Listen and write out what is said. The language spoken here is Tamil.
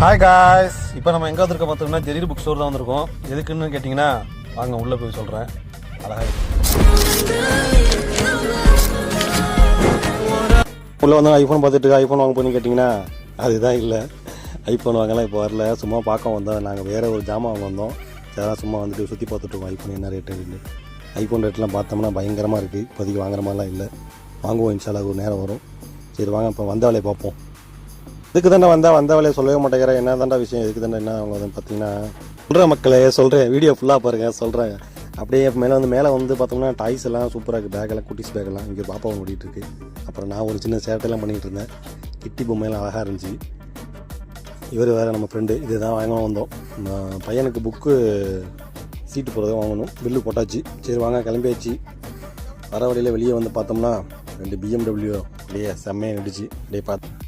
ஹாய் காய்ஸ் இப்போ நம்ம எங்கே வந்திருக்கோம் பார்த்தோம்னா ஜெரீர் புக் ஸ்டோர் தான் வந்திருக்கோம். எதுக்குன்னு கேட்டிங்கன்னா வாங்க உள்ளே போய் சொல்கிறேன் அழகா உள்ளே வந்து ஐஃபோன் பார்த்துட்டு ஐஃபோன் வாங்க போனீங்கன்னு கேட்டிங்கன்னா அதுதான் இல்லை. ஐஃபோன் வாங்கலாம் இப்போ வரல. சும்மா பார்க்க வந்தோம். நாங்கள் வேறு ஒரு ஜாமான் வாங்க வந்தோம். அதெல்லாம் சும்மா வந்துட்டு சுற்றி பார்த்துட்டு ஐஃபோன் என்ன ரேட்டு ஐஃபோன் ரேட்லாம் பார்த்தோம்னா பயங்கரமாக இருக்குது இப்போதைக்கு வாங்குற மாதிரிலாம் இல்லை. வாங்குவோம் இன்ஷாலாக ஒரு நேரம் வரும். சரி வாங்க இப்போ வந்த வேலையை பார்ப்போம். இதுக்கு தானே வந்தால் வந்த வேலையை சொல்லவே மாட்டேங்கிற. என்ன தாண்டா விஷயம் இதுக்கு தானே என்ன அவங்க வந்து பார்த்தீங்கன்னா சொல்கிறேன் மக்களே சொல்கிறேன் வீடியோ ஃபுல்லாக பாருங்கள் சொல்கிறேன் அப்படியே மேலே வந்து மேலே வந்து பார்த்தோம்னா டாய்ஸ் எல்லாம் சூப்பராக இருக்குது பேக்கெல்லாம் குட்டிஸ் பேக்கெல்லாம் இங்கே பாப்பா ஓடிட்டு இருக்கு. அப்புறம் நான் ஒரு சின்ன சேட்டையெல்லாம் பண்ணிகிட்டு இருந்தேன். கிட்டி பொம்மையெல்லாம் அழகாக இருந்துச்சு. இவர் வேறு நம்ம ஃப்ரெண்டு இதுதான் வாங்க வந்தோம். பையனுக்கு புக்கு சீட்டு போகிறத வாங்கணும். பில்லு போட்டாச்சு. சரி வாங்க கிளம்பியாச்சு. வர வழியில் வெளியே வந்து பார்த்தோம்னா ரெண்டு பிஎம்டபிள்யூ அப்படியே செம்மையாக நடிச்சு அப்படியே பார்த்து